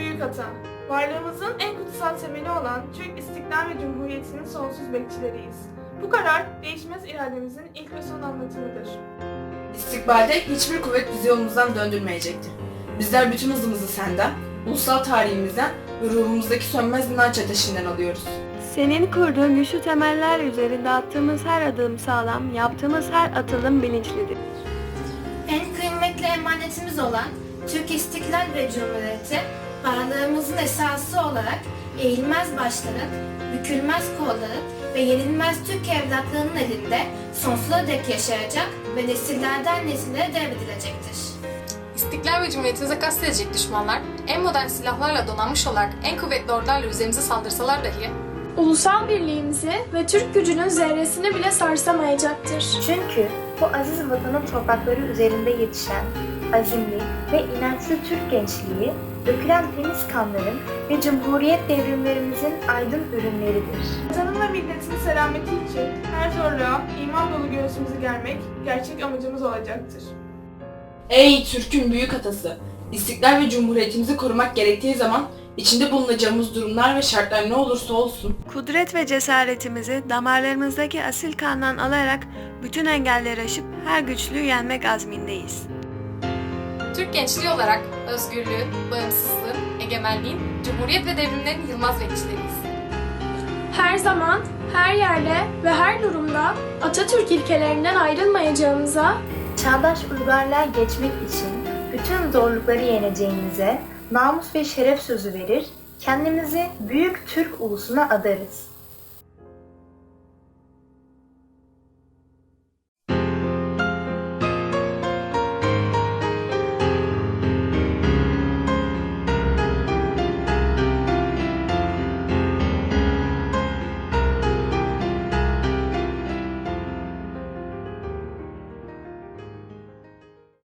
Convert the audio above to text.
vatan. Varlığımızın en kutsal temeli olan Türk İstiklal ve Cumhuriyeti'nin sonsuz bekçileriyiz. Bu karar değişmez irademizin ilk ve son anlatımıdır. İstikbalde hiçbir kuvvet bizi yolumuzdan döndürmeyecektir. Bizler bütün hızımızı senden, ulusal tarihimizden ve ruhumuzdaki sönmez inanç ateşinden alıyoruz. Senin kurduğun güçlü temeller üzerinde attığımız her adım sağlam, yaptığımız her atılım bilinçlidir. En kıymetli emanetimiz olan Türk İstiklal ve Cumhuriyeti varlığımızın esası olarak eğilmez başların, bükülmez kolların ve yenilmez Türk evlatlarının elinde sonsuza dek yaşayacak ve nesillerden nesillere devredilecektir. İstiklal ve Cumhuriyetimize kastedecek düşmanlar, en modern silahlarla donanmış olarak en kuvvetli ordularla üzerimize saldırsalar dahi, Ulusal birliğimizi ve Türk gücünün zerresini bile sarsamayacaktır. Çünkü bu aziz vatanın toprakları üzerinde yetişen azimli ve inançlı Türk gençliği, dökülen temiz kanların ve Cumhuriyet devrimlerimizin aydın ürünleridir. Vatanın ve milletin selameti için her zorluğa iman dolu göğsümüzü germek gerçek amacımız olacaktır. Ey Türk'ün büyük atası! İstiklal ve Cumhuriyetimizi korumak gerektiği zaman içinde bulunacağımız durumlar ve şartlar ne olursa olsun Kudret ve cesaretimizi damarlarımızdaki asil kandan alarak bütün engelleri aşıp her güçlüğü yenmek azmindeyiz. Türk gençliği olarak özgürlüğün, bağımsızlığın, egemenliğin, cumhuriyet ve devrimlerin yılmaz bekçileriyiz. Her zaman, her yerde ve her durumda Atatürk ilkelerinden ayrılmayacağımıza Çağdaş uygarlığa geçmek için bütün zorlukları yeneceğimize namus ve şeref sözü verir, kendimizi büyük Türk ulusuna adarız.